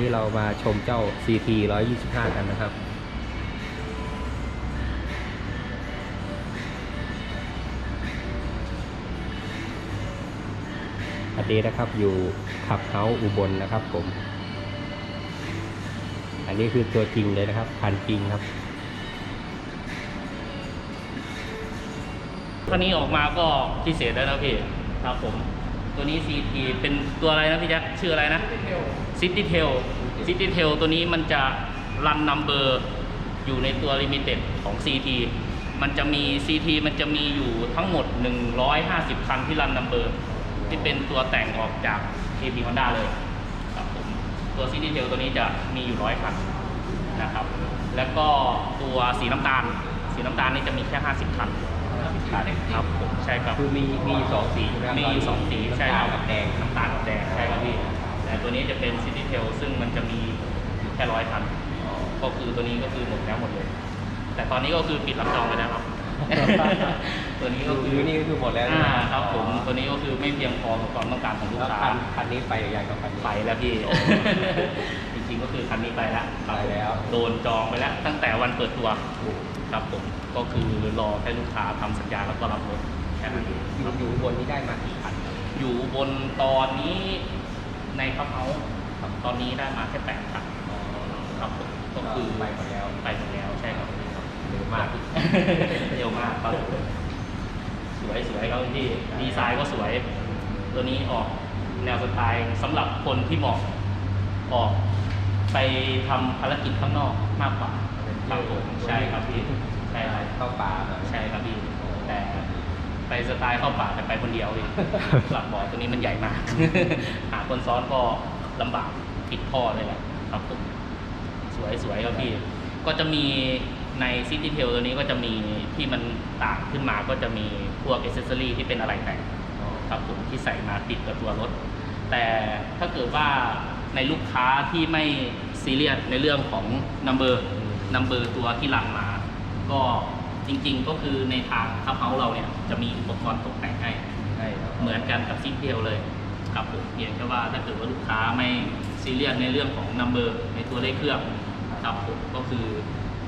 นี้เรามาชมเจ้า CT 125 กันนะครับสวัสดีนะครับอยู่ขับเฮาอุบลนะครับผม อันนี้คือตัวจริงเลยนะครับ คันจริงครับคันนี้ออกมาก็พิเศษแล้วนะพี่ครับผม ตัวนี้ CT เป็นตัวอะไรนะพี่แจ๊คชื่ออะไรนะ City Tail City Tail ตัวนี้มันจะรันนัมเบอร์อยู่ในตัว Limited ของ CT มันจะมี CT มันจะมีอยู่ทั้งหมด 150 คันที่รันนัมเบอร์ที่เป็นตัวแต่งออกจาก KP Honda เลยครับผมตัว City Tail ตัวนี้จะมีอยู่100คันนะครับ แล้วก็ตัวสีน้ำตาล สีน้ำตาลนี่จะมีแค่ 50 คัน ครับผมใช่ครับคือมีมีสองสีใช่ไหมครับมีอยู่สองสีใช่ครับน้ำตาลกับแดงน้ำตาลกับแดงใช่ครับพี่แต่ตัวนี้จะเป็นซิตี้เทลซึ่งมันจะมีอยู่แค่ร้อยคันก็คือตัวนี้ก็คือหมดแล้วหมดเลย แต่ตอนนี้ก็คือปิดรับจองไปแล้วครับตัวนี้ก็คือคือนี่ก็คือหมดแล้วอ่าใช่ไหมครับผมตัวนี้ก็คือไม่เพียงพอกับความต้องการของลูกแล้วค้าคันคันนี้ไปหรือยังกับคันนี้ไปแล้วพี่จ ริงๆก็คือคันนี้ไปแล้วครับไปแล้ว โดนจองไปแล้ว ตั้งแต่วันเปิดตัวครับผมก็คือรอให้ลูกค้าทำสัญญาแล้วก็รับรถแค่นั้นเองอยู่อยู่บนนี้ได้มากี่คันอยู่บนตอนนี้ในคับเฮาส์ครับตอนนี้ได้มาแค่แปดคันครับผมก็คือไปหมดแล้วไปหมดแล้วใช่ครับ เร็วมาก เร็วมากครับสวยสวยครับพี่ดีไซน์ก็สวย ตัวนี้ออกแนวสไตล์สำหรับคนที่เหมาะออก ไปทำภารกิจข้างนอกมากกว่าครับผมใช่ครับพี่ใช่ครับเข้าป่าหน่อยใช่ครับพี่แต่ไปสไตล์เข้าป่าแต่ไปคนเดียวพี่หลักบ่อตัวนี้มันใหญ่มาก หาคนซ้อนก็ลำบากปิดพ่อเลยแหละครับผมสวยสวยครับพี่ ก็จะมีในซิตี้เทลตัวนี้ก็จะมีที่มันต่างขึ้นมาก็จะมีพวกอิเซอรี่ที่เป็นอะไรแต่ง ครับผมที่ใส่มาติดกับตัวรถ แต่ถ้าเกิดว่า ในลูกค้าที่ไม่ซีเรียสในเรื่องของนัมเบอร์นัมเบอร์ตัวที่หลังมา ก็จริงๆก็คือในทางคับเฮาเราเนี่ยจะมีอุปกรณ์ตกแต่งให้ใช่ครับเหมือนกันกับซิปเดียวเลยครับผมเพียงแค่ว่าถ้าเกิดว่าลูกค้าไม่ซีเรียสในเรื่องของนัมเบอร์ในตัวเลขเครื่องครับผมก็คือ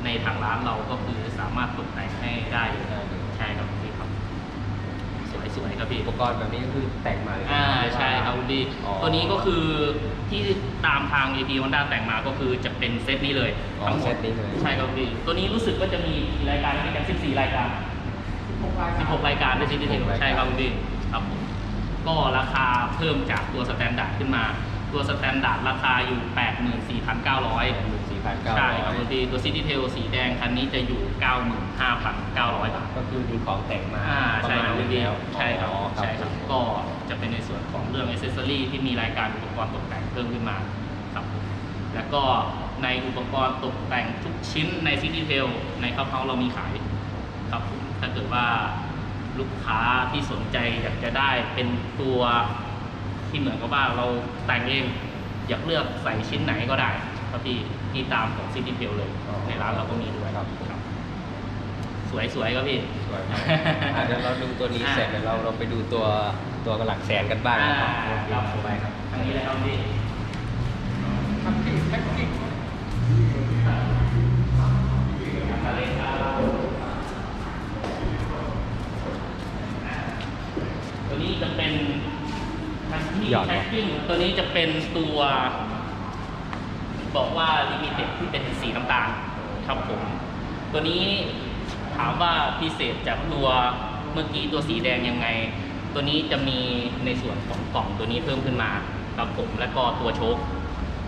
ในทางร้านเราก็คือสามารถตกแต่งให้ได้เลยได้เลยใช่ครับพี่ครับ สวยๆครับพี่อุปกรณ์แบบนี้ก็คือแต่งมาเลยอ่าใช่ครับคุณพี่อ๋อ ตัวนี้ก็คือที่ตามทาง AP Honda แต่งมาก็คือจะเป็นเซตนี้เลยอ๋อทั้งหมเซดตนี้เลย ใช่ครับพี่ตัวนี้รู้สึกว่าจะมีกี่รายการด้วยกัน14 รายการ 16 รายการด้วยซิตี้เทล16รายการใช่ครับคุณพี่ครับผมก็ราคาเพิ่มจากตัวสแตนดาร์ดขึ้นมา ตัวสแตนดาร์ดราคาอยู่ 84,900 สี่พันเก้าใช่ร้ครับอยคุณพี่ตัวซิตี้เทลสีแดงคันนี้จะอยู่ 95,900 บาท ก็คือมีของแต่งมาอ่าประใช่ มาณครับนึพี่งบีแล้วใช่ครับอ๋อใช่ครับผมก็จะเป็นในส่วนของเรื่องอ c เซสซอรี่ที่มีรายการอุปกรณ์ตกแต่งเพิ่มขึ้นมาครับผมแล้วก็ในอุปกรณ์ตกแต่งทุกชิ้นในซิตี้เทลในคับเฮาเรามีขายครับผมถ้าเกิดว่าลูกค้าที่สนใจอยากจะได้เป็นตัวที่เหมือนกับว่าเราแต่งเองอยากเลือกใส่ชิ้นไหนก็ได้ครับพี่ที่ตามของซิตี้เทลเลยอ๋อในร้านเราก็มีด้วยครับ ครับสวยๆครับพี่ สวยมากอะเดี๋ยวเราดูตัวนี้อ่า เสร็จเดี๋ยวเราเราไปดูตัวตัวกระหลักแสนกันบ้างอ่านะครับครับไปครับทางนี้เลยครับพี่อะไรครับตัวนี้จะเป็นทันที่หยอดแพ็คกิ้งตัวนี้จะเป็นตัว บอกว่าลิมิเต็ดที่เป็นสีน้ำตาลครับผม ตัวนี้ ถามว่าพิเศษจากตัวเมื่อกี้ตัวสีแดงยังไง ตัวนี้จะมีในส่วนของกล่องตัวนี้เพิ่มขึ้นมาครับผมแล้วก็ตัวโชค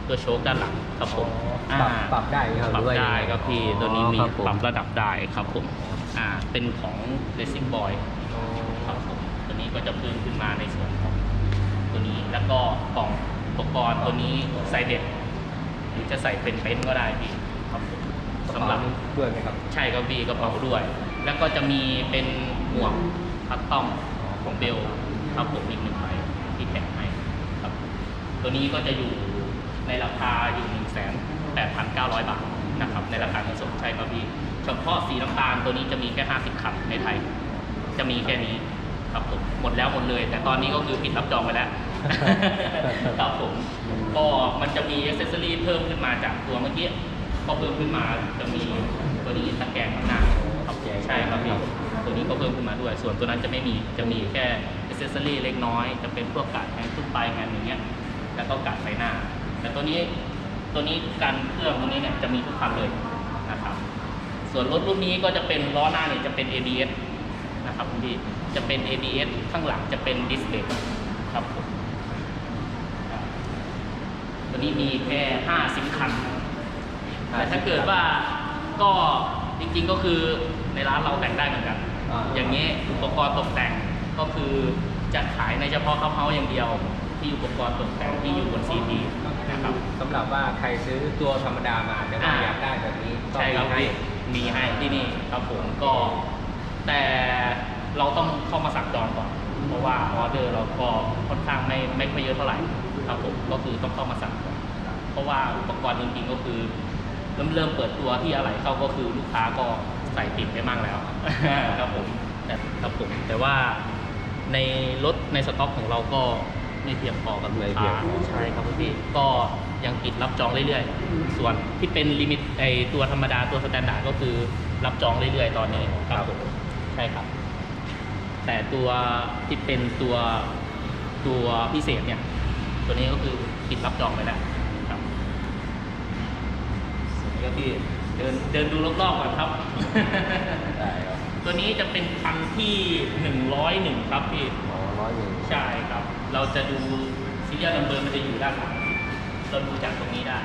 ตัวโชคด้านหลังครับผมอ๋อปรับปรับได้ไหมครับปรับหรือว่าได้ยังไงครับพี่อ๋อตัวนี้มีครับผมปรับระดับได้ครับผมอ่าเป็นของ Racing Boy ครับผมตัวนี้ก็จะเพิ่มขึ้นมาในส่วนของตัวนี้แล้วก็กล่องอุปกรณ์ตัวนี้ไซเด็ดหรือจะใส่เป็นเป็นท์ก็ได้พี่ครับผม สำสำหหรัรับบด้วยไหมครับ ใช่ครับพี่กระเป๋าด้วย แล้วก็จะมีเป็นหมวกคัสตอมของเบลครับผมอีกหนึ่งใบที่แถมให้ครับ ตัวนี้ก็จะอยู่ในราคาอยู่1 8 9 0 0บาทนะครับ ในราคาเงินสดใช่ครับพี่เฉพาะสีน้ำตาลตัวนี้จะมีแค่50คันในไทย จะมีแค่นี้ครับผมหมดแล้วหมดเลย แต่ตอนนี้ก็คือปิดรับจองไปแล้วครับผมก็มันจะมีอ c เซสซอรี่เพิ่มขึ้นมาจากตัวเมื่อกี้ ก็เพิ่มขึ้นมาจะมีตัวนี้ตะแกรงข้างหน้าครับใช่ครับพี่ตัวนี้ก็เพิ่มขึ้นมาด้วย ส่วนตัวนั้นจะไม่มีจะมีแค่อ c เซสซอรี่เล็กน้อย จะเป็นพวกกาดแฮนด์ตุ้มปลายแฮนด์อย่างเงี้ยแล้วก็กาดไฟหน้า แต่ตัวนี้ตัวนี้การเครื่องตัวนี้เนี่ยจะมีทุกคันเลยนะครับส่วนรถรุ่นนี้ก็จะเป็นล้อหน้าเนี่ยจะเป็น ABS นะครับคุณพี่จะเป็น ABS ข้างหลังจะเป็นดิสเบรกครับผมครับตัวนี้มีแค่5ซิมคัน แต่ถ้าเกิดว่าก็จริงๆก็คือในร้านเราแต่งได้เหมือนกัน อ่า อย่างนี้อุปกรณ์ตกแต่งก็คือจะขายในเฉพาะคับเฮาอย่างเดียว ที่อุปกรณ์ตกแต่งที่อยู่บนซีดีนะครับ สำหรับว่าใครซื้อตัวธรรมดามาแต่ว่าอ่า อยากได้แบบนี้ก็ใช่ครับมีให้มีให้ที่นี่ครับผมก็ แต่เราต้องเข้ามาสั่งจองก่อน เพราะว่าออเดอร์เราก็ค่อนข้างไม่ไม่ค่อยเยอะเท่าไหร่ครับผมก็คือต้องเข้ามาสั่งก่อนเพราะว่าอุปกรณ์จริงๆก็คือ เริ่มเริ่มเปิดตัวที่อะไรเข้าก็คือลูกค้าก็ใส่ติดไปมั่งแล้วครับผมแต่ครับผมแต่ว่าในรถในสต็อกของเราก็ไม่เพียงพอกับลูกไม่เพียค้างพอ ใช่ครับพี่ก็ยังปิดรับจองเรื่อยๆ ส่วนที่เป็นลิมิตไอตัวธรรมดาตัวสแตนดาร์ดก็คือรับจองเรื่อยๆ ตอนนี้ครับผมใช่ครับ แต่ตัวที่เป็นตัวตัวพิเศษเนี่ย ตัวนี้ก็คือปิดรับจองไปแล้วครับส่วนนี้ ก็ที่เดินเดินดูรอบๆก่อนครับ ได้ครับตัวนี้จะเป็นคันที่หนึ่งร้อยหนึ่งครับพี่ อ๋อร้อยหนึ่งใช่ครับ เราจะดูซีเรียลนัมเบอร์มันจะอยู่ด้านหลังเราดูจากตรงนี้ได้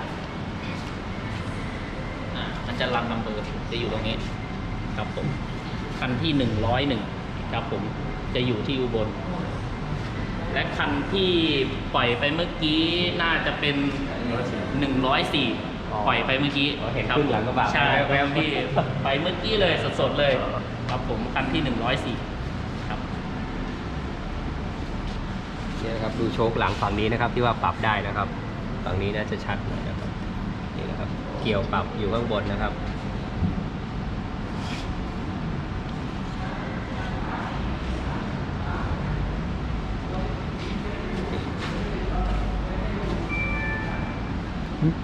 อ่ามันจะรันนัมเบอร์จะอยู่ตรงนี้ ครับผม คันที่หนึ่งร้อยหนึ่งครับผม จะอยู่ที่อุบล และคันที่ปล่อยไปเมื่อกี้น่าจะเป็นหนึ่งร้อยสี่ ปล่อยไปเมื่อกี้อ๋อเห็นครับขึ้นหลังกระบะใช่แว๊บๆพี่ไปเมื่อกี้เลยสดๆเลยครับผมคันที่หนึ่งร้อยสี่ครับเนี่ยนะครับดูโชคหลังฝั่งนี้นะครับที่ว่าปรับได้นะครับ ฝั่งนี้น่าจะชัดหน่อยนะครับนี่นะครับ เกี่ยวปรับอยู่ข้างบนนะครับ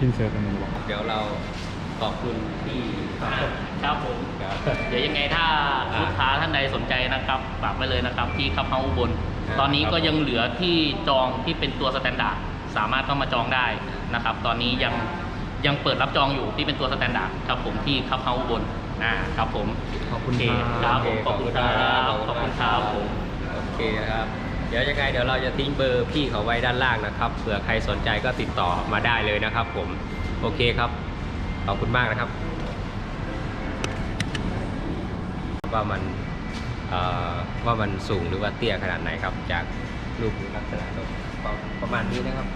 อินเสิร์ตอันนี้บอกเดี๋ยวเราขอบคุณที่ครับผมครับเดี๋ยวยังไงถ้าอ่าลูกค้าท่านใดสนใจนะครับฝากไว้เลยนะครับ ที่คับเฮาอุบลครับตอนนี้ก็ยังเหลือที่จองที่เป็นตัวสแตนดาร์ดสามารถเข้ามาจองได้นะครับ ตอนนี้ยังยังเปิดรับจองอยู่ที่เป็นตัวสแตนดาร์ดครับผมที่คับเฮาอุบลอ่าครับผมขอบคุณโอเคคครัรับบผมขอบคุณครับขอบคุณครับผมโอเคนะครับเดี๋ยวยังไงเดี๋ยวเราจะทิ้งเบอร์พี่เขาไว้ด้านล่างนะครับเผื่อใครสนใจก็ติดต่อมาได้เลยนะครับ ผมโอเคครับขอบคุณมากนะครับว่ามันว่ามันสูงหรือว่าเตี้ยขนาดไหนครับ จากรูปลักษณะตรงประมาณนี้นะครับ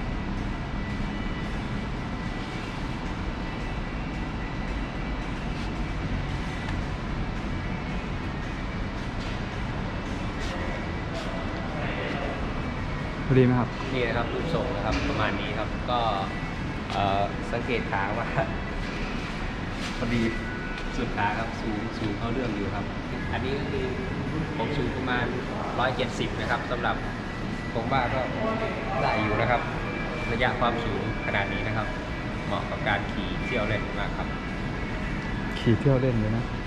พอดีไหมครับ นี่นะครับรูปทรงนะครับประมาณนี้ครับก็เอ่อสังเกตขาว่าพอดีสุดขาครับสูงสูงเข้าเรื่องอยู่ครับ อันนี้ก็คือผมสูงประมาณ 170 นะครับสำหรับผมว่าก็ได้อยู่นะครับ ระยะความสูงขนาดนี้นะครับ เหมาะกับการขี่เที่ยวเล่นมากครับ ขี่เที่ยวเล่นเลยนะค